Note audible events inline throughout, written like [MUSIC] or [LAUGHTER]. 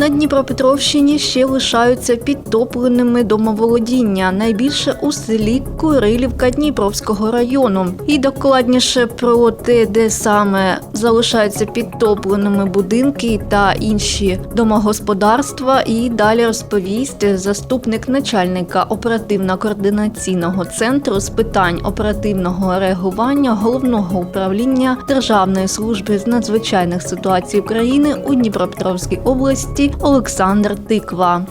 На Дніпропетровщині ще лишаються підтопленими домоволодіння, найбільше у селі Курилівка Дніпровського району. І докладніше про те, де саме залишаються підтопленими будинки та інші домогосподарства. І далі розповість заступник начальника оперативно-координаційного центру з питань оперативного реагування головного управління Державної служби з надзвичайних ситуацій України у Дніпропетровській області Олександр Тиква.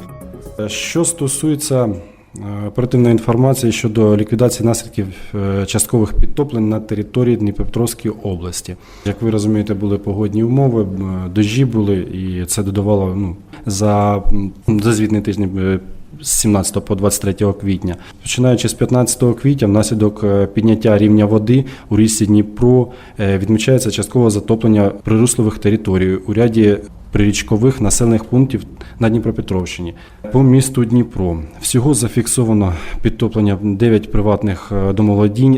Що стосується е, оперативної інформації щодо ліквідації наслідків е, часткових підтоплень на території Дніпропетровської області, як ви розумієте, були погодні умови, м, дощі були, і це додавало ну, за, за звітний тиждень. е, З 17 по 23 квітня, починаючи з 15 квітня, внаслідок е, підняття рівня води у річці Дніпро е, відмічається часткове затоплення прируслових територій у ряді прирічкових населених пунктів на Дніпропетровщині. По місту Дніпро всього зафіксовано підтоплення 9 приватних е,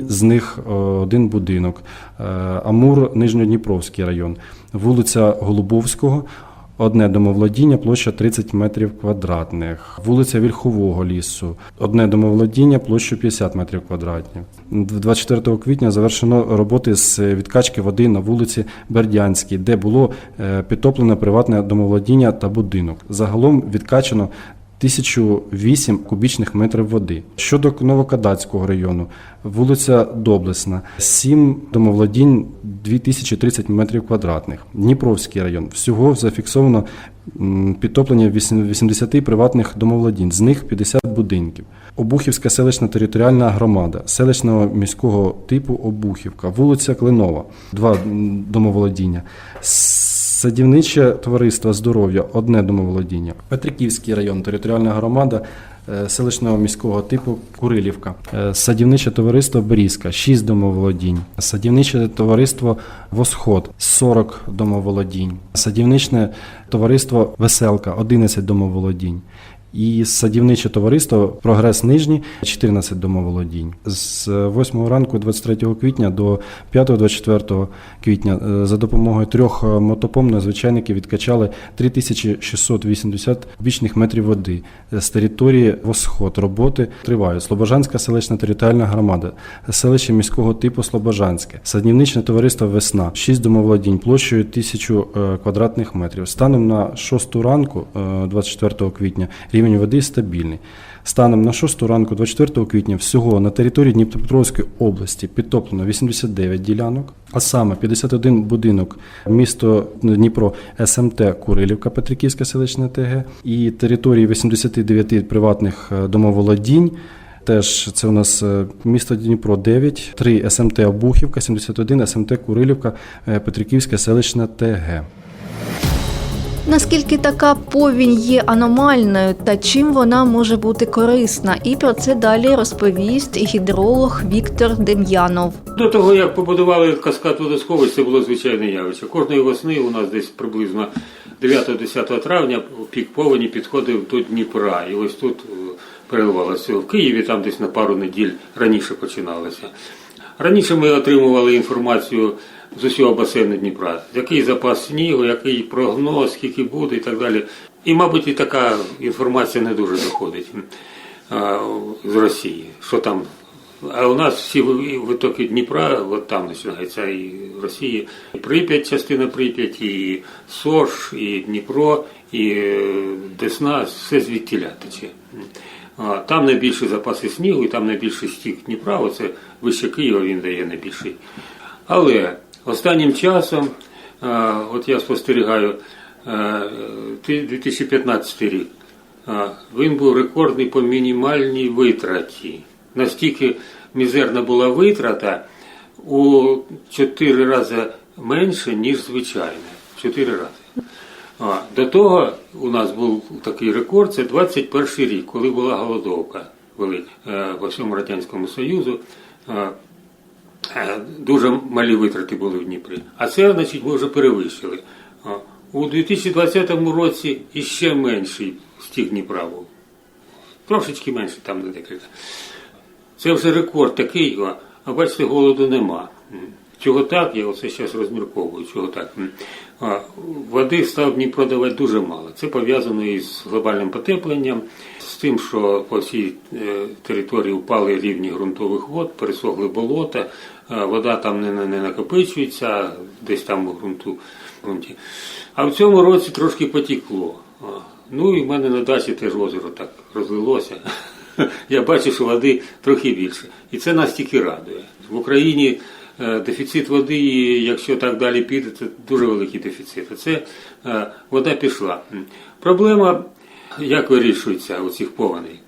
з них е, один будинок. Е, Амур, Нижньодніпровський район, вулиця Голубовського. Одне домоволодіння, площа 30 метрів квадратних, вулиця Вільхового лісу, одне домоволодіння, площа 50 метрів квадратних. 24 квітня завершено роботи з відкачки води на вулиці Бердянській, де було е, підтоплено приватне домоволодіння та будинок. Загалом відкачано 1008 кубічних метрів води. Щодо Новокадацького району, вулиця Доблесна, 7 домоволодінь 2030 метрів квадратних. Дніпровський район. Всього зафіксовано підтоплення 80 приватних домоволодінь, з них 50 будинків. Обухівська селищна територіальна громада, селищного міського типу Обухівка, вулиця Клинова, два домоволодіння. Садівниче товариство здоров'я одне домоволодіння. Петриківський район, територіальна громада е, селищного міського типу Курилівка. Е, Садівниче товариство Берізка 6 домоволодінь. Садівниче товариство Восход 40 домоволодінь. Садівничне товариство Веселка 11 домоволодінь. І садівниче товариство Прогрес Нижній 14 домоволодінь. З 8 ранку 23 квітня до 5-24 квітня е, за допомогою трьох е, мотопом надзвичайники відкачали 3680 кубічних метрів води з території Восход. Роботи тривають. Слобожанська селищна територіальна громада, селище міського типу Слобожанське, садівничне товариство Весна, 6 домоволодінь площею 1000 е, квадратних метрів. Станом на 6 ранку е, 24 квітня рівень води стабільний. Станом на 6 ранку 24 квітня всього на території Дніпропетровської області підтоплено 89 ділянок, а саме 51 будинок місто Дніпро СМТ Курилівка Петриківська селищна ТГ і території 89 приватних е, домоволодінь. Теж це у нас е, місто Дніпро 9, 3 СМТ Обухівка, 71 СМТ Курилівка, е, Петриківська селищна ТГ. Наскільки така повінь є аномальною та чим вона може бути корисна? І про це далі розповість гідролог Віктор Дем'янов. До того, як побудували каскад водосховищ, це було звичайне явище. Кожної весни у нас десь приблизно 9-10 травня пік повені підходив до Дніпра. І ось тут е, переливалося в Києві, там десь на пару неділь раніше починалося. Раніше ми отримували інформацію з усього басейну Дніпра, який запас снігу, який прогноз, скільки буде і так далі. І, мабуть, і така інформація не дуже доходить з Росії, що там. А у нас всі витоки Дніпра, от там починається і Росія, і Прип'ять, частина Прип'ять, і Сош, і Дніпро, і е, Десна, все звідтіля тече. Там найбільші запаси снігу, і там найбільший стік Дніпра, оце вище Києва він дає найбільший. Але останнім часом, от я спостерігаю, 2015 рік, він був рекордний по мінімальній витраті. Настільки мізерна була витрата у 4 рази менше, ніж звичайно. 4 рази. До того у нас був такий рекорд, це 21 рік, коли була голодовка. е, по всьому Радянському Союзу. Е, Е, Дуже малі витрати були в Дніпрі. А це, значить, ми вже перевищили. У 2020 році іще менший стіг Дніпра був. Трошечки менше, там на декілька. Це вже рекорд такий, а- бачите, голоду нема. Чого так? Я оце зараз розмірковую, чого так. Води став Дніпро давати дуже мало. Це пов'язано із глобальним потепленням, тим, що по всій е, території впали рівні ґрунтових вод, пересохли болота, вода там не, не, накопичується, десь там у ґрунту. А в цьому році трошки потекло. А, Ну і в мене на дачі теж озеро так розлилося. [LAUGHS] Я бачу, що води трохи більше. І це нас тільки радує. В Україні е, дефіцит води, якщо так далі піде, це дуже великий дефіцит. А це е, вода пішла. Проблема, як вирішується у цих повеней?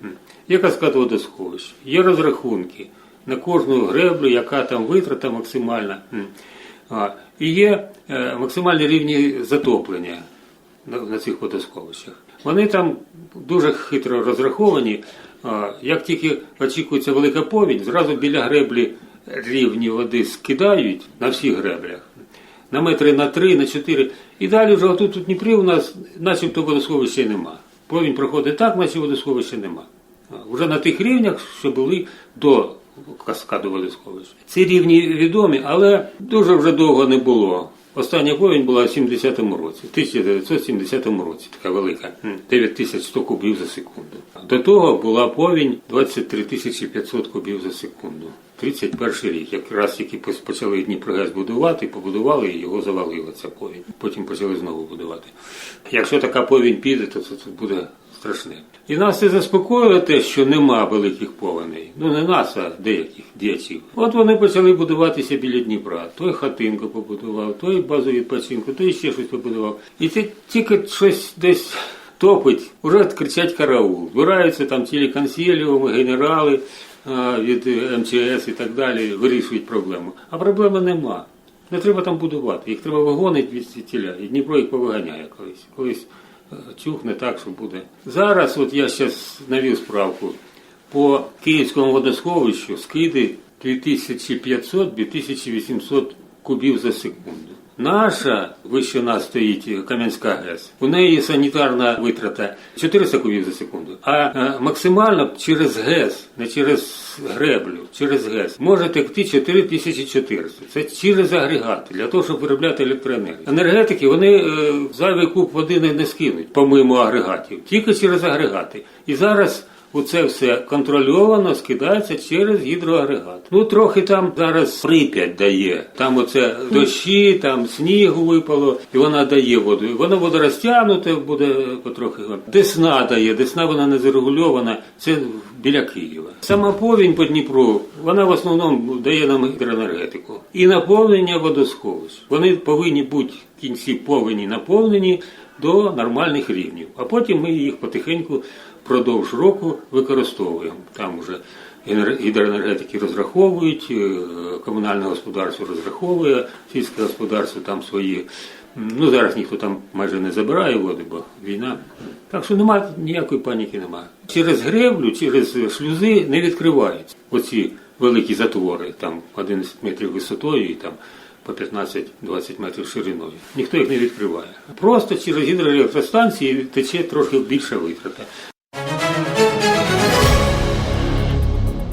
Є каскад водосховищ, є розрахунки на кожну греблю, яка там витрата максимальна. І є е, максимальні рівні затоплення на, цих водосховищах. Вони там дуже хитро розраховані. Як тільки очікується велика повінь, зразу біля греблі рівні води скидають на всіх греблях. На метри на три, на чотири. І далі вже отут у Дніпрі у нас начебто водосховища й нема. Повінь проходить так, наче водосховища нема. Вже на тих рівнях, що були до каскаду водосховища. Ці рівні відомі, але дуже вже довго не було. Остання повінь була в 70-му році, в 1970 році, така велика, м, 9100 кубів за секунду. До того була повінь 23 500 кубів за секунду. 31 рік, якраз тільки почали Дніпрогес будувати, побудували і його завалила ця повінь. Потім почали знову будувати. Якщо така повінь піде, то це буде страшне. І нас це заспокоїло те, що нема великих повеней. Ну не нас, а деяких діячів. От вони почали будуватися біля Дніпра. Той хатинку побудував, той базу відпочинку, той ще щось побудував. І це тільки щось десь топить, вже кричать караул. Збираються там цілі консіліуми, генерали а, від МЧС і так далі, вирішують проблему. А проблеми нема. Не треба там будувати. Їх треба вигонити від світіля. І Дніпро їх повиганяє колись. Колись чухне так, що буде. Зараз, от я зараз навів справку, по Київському водосховищу скиди 2500-2800 кубів за секунду. Наша вище нас стоїть Кам'янська ГЕС. У неї санітарна витрата 400 кубів за секунду. А е, максимально через ГЕС, не через греблю, через ГЕС може текти 4400. Це через агрегати для того, щоб виробляти електроенергію. Енергетики вони е, зайвий куб води не, не скинуть, помимо агрегатів, тільки через агрегати. І зараз. Оце все контрольовано скидається через гідроагрегат. Ну трохи там зараз Прип'ять дає. Там оце дощі, там снігу випало, і вона дає воду. І Воно буде розтягнуте, буде потрохи. Десна дає, десна вона не зарегульована. Це біля Києва. Сама повінь по Дніпру, вона в основному дає нам гідроенергетику. І наповнення водосховищ. Вони повинні бути в кінці повені наповнені до нормальних рівнів. А потім ми їх потихеньку впродовж року використовуємо. Там вже гідроенергетики розраховують, е, комунальне господарство розраховує, сільське господарство там свої. Ну зараз ніхто там майже не забирає води, бо війна. Так що немає ніякої паніки немає. Через греблю, через шлюзи не відкриваються оці великі затвори, там 11 метрів висотою і там по 15-20 метрів шириною. Ніхто їх не відкриває. Просто через гідроелектростанції тече трохи більша витрата.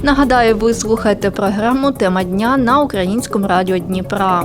Нагадаю, ви слухаєте програму Тема дня на українському радіо Дніпра.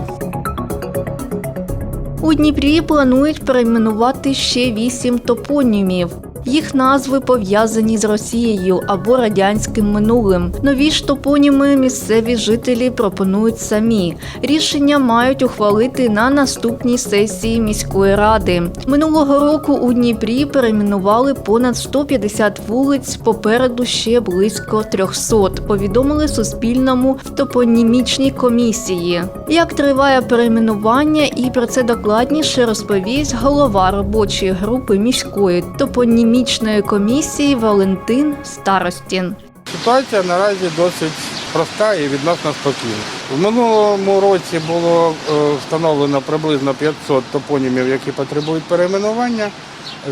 У Дніпрі планують перейменувати ще вісім топонімів. Їх назви пов'язані з Росією або радянським минулим. Нові ж топоніми місцеві жителі пропонують самі. Рішення мають ухвалити на наступній сесії міської ради. Минулого року у Дніпрі перейменували понад 150 вулиць, попереду ще близько 300, повідомили Суспільному в топонімічній комісії. Як триває перейменування, і про це докладніше розповість голова робочої групи міської топонімічної комісії Валентин Старостін. Ситуація наразі досить проста і відносно спокійна. В минулому році було е, встановлено приблизно 500 топонімів, які потребують перейменування.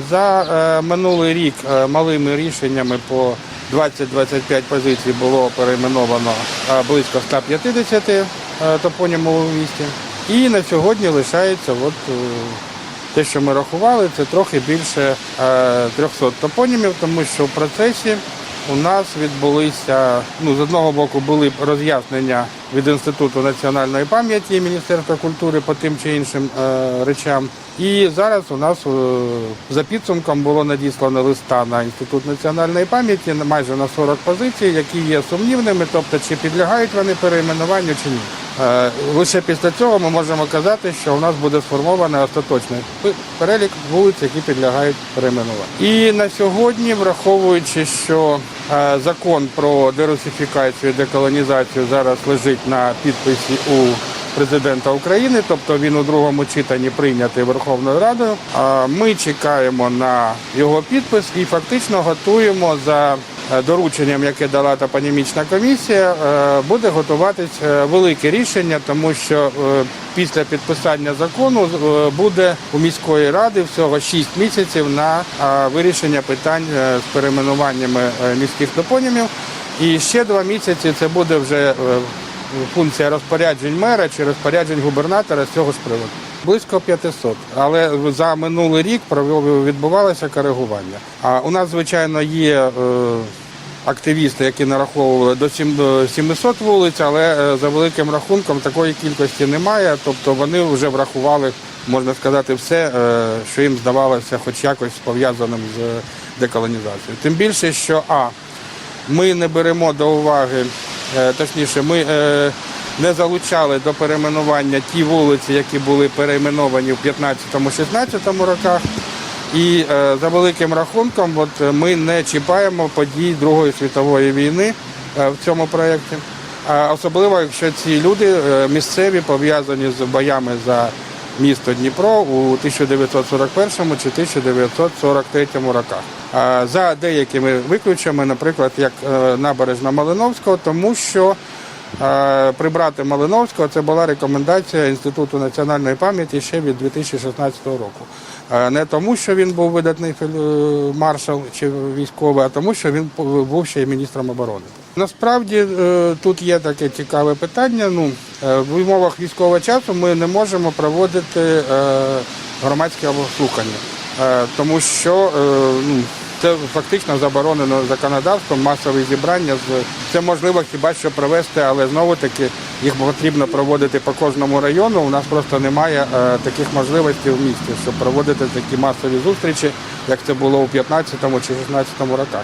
За е, минулий рік е, малими рішеннями по 20-25 позицій було перейменовано близько 150 е, топонімів у місті. І на сьогодні лишається от, те, що ми рахували, це трохи більше е, 300 топонімів, тому що в процесі у нас відбулися, ну, з одного боку, були роз'яснення від Інституту національної пам'яті Міністерства культури по тим чи іншим е, речам. І зараз у нас е, за підсумком було надіслано листа на Інститут національної пам'яті майже на 40 позицій, які є сумнівними, тобто чи підлягають вони перейменуванню чи ні. Е, Лише після цього ми можемо казати, що у нас буде сформований остаточний перелік вулиць, які підлягають перейменуванню. І на сьогодні, враховуючи, що е, закон про дерусифікацію і деколонізацію зараз лежить на підписі у президента України, тобто він у другому читанні прийнятий Верховною Радою. Ми чекаємо на його підпис і фактично готуємо за дорученням, яке дала топонімічна комісія, е, буде готуватись е, велике рішення, тому що е, після підписання закону е, буде у міської ради всього 6 місяців на е, вирішення питань е, з перейменуваннями е, міських топонімів. І ще два місяці це буде вже е, функція розпоряджень мера чи розпоряджень губернатора з цього ж приводу. Близько 500. Але за минулий рік відбувалося коригування. А у нас, звичайно, є е, активісти, які нараховували до 700 вулиць, але е, за великим рахунком такої кількості немає. Тобто вони вже врахували, можна сказати, все, е, що їм здавалося, хоч якось пов'язаним з деколонізацією. Тим більше, що а ми не беремо до уваги, точніше, ми е, не залучали до перейменування ті вулиці, які були перейменовані в 15-16 роках. І е, за великим рахунком, от е, ми не чіпаємо подій Другої світової війни е, в цьому проєкті. Особливо, якщо ці люди е, місцеві пов'язані з боями за місто Дніпро у 1941 чи 1943 роках. За деякими виключеннями, наприклад, як е, набережна Малиновського, тому що е, прибрати Малиновського це була рекомендація Інституту національної пам'яті ще від 2016 року. Е, Не тому, що він був видатний маршал чи військовий, а тому, що він був ще й міністром оборони. Насправді тут є таке цікаве питання. Ну, в умовах військового часу ми не можемо проводити е, громадські слухання, Е, тому що е, ну, це фактично заборонено законодавством, масові зібрання. Це можливо хіба що провести, але знову таки їх потрібно проводити по кожному району. У нас просто немає е, таких можливостей в місті, щоб проводити такі масові зустрічі, як це було у 15 чи 16 роках.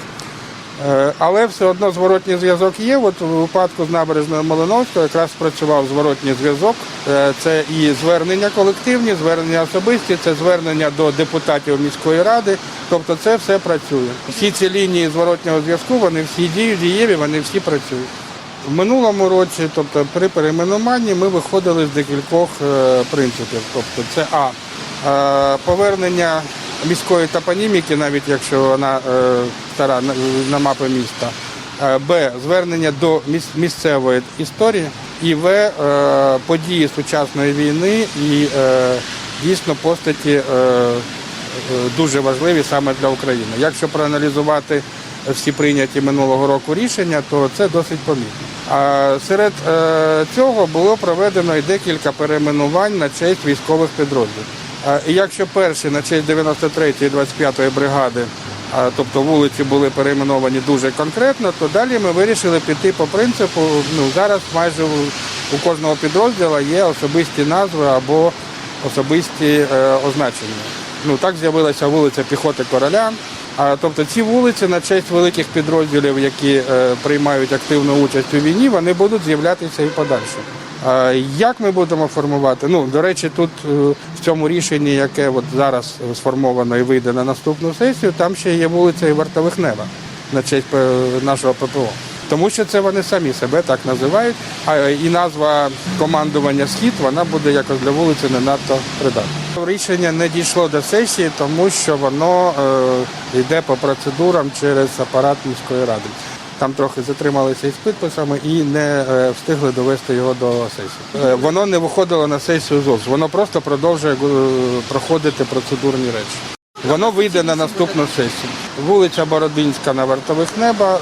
Е, Але все одно зворотній зв'язок є. От у випадку з набережною Малиновського якраз спрацював зворотній зв'язок. Е, Це і звернення колективні, звернення особисті, це звернення до депутатів міської ради. Тобто це все працює. Всі ці лінії зворотнього зв'язку, вони всі діють, дієві, вони всі працюють. В минулому році, тобто при перейменуванні, ми виходили з декількох е, принципів. Тобто це А. Повернення міської топоніміки, навіть якщо вона е, стара на, мапи міста. Е, Б. Звернення до місцевої історії. І В. е, Події сучасної війни і дійсно постаті дуже важливі саме для України. Якщо проаналізувати всі прийняті минулого року рішення, то це досить помітно. А серед цього було проведено і декілька перейменувань на честь військових підрозділів. І якщо перші на честь 93-ї і 25-ї бригади, тобто вулиці були перейменовані дуже конкретно, то далі ми вирішили піти по принципу. Ну зараз майже у, кожного підрозділу є особисті назви або особисті е, означення. Ну так з'явилася вулиця піхоти короля. А тобто ці вулиці на честь великих підрозділів, які е, приймають активну участь у війні, вони будуть з'являтися і подальше. Як ми будемо формувати? Ну, до речі, тут е, в цьому рішенні, яке от зараз сформовано і вийде на наступну сесію, там ще є вулиця і вартових неба на честь е, нашого ППО. Тому що це вони самі себе так називають, а і назва командування Схід вона буде якось для вулиці не надто придатна. Рішення не дійшло до сесії, тому що воно е, йде по процедурам через апарат міської ради. Там трохи затрималися із підписами і не е, встигли довести його до сесії. Е, воно не виходило на сесію зовсім. Воно просто продовжує е, проходити процедурні речі. Воно вийде на наступну сесію. Вулиця Бородинська на вартових неба,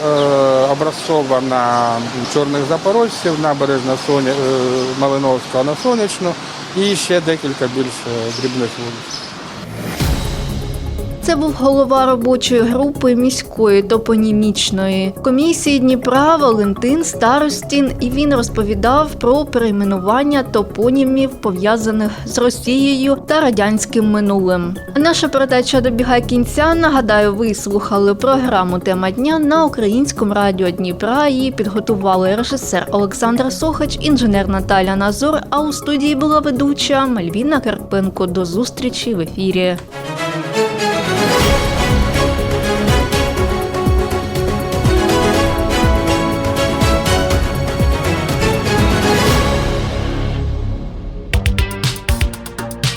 Образцова на Чорних Запорожців, набережна Соня, Малиновського на Сонячну і ще декілька більш дрібних вулиць. Це був голова робочої групи міської топонімічної комісії Дніпра Валентин Старостін, і він розповідав про перейменування топонімів, пов'язаних з Росією та радянським минулим. Наша передача добігає кінця. Нагадаю, ви слухали програму Тема дня на українському радіо Дніпра. Її підготували режисер Олександр Сохач, інженер Наталя Назор. А у студії була ведуча Мальвіна Карпенко. До зустрічі в ефірі.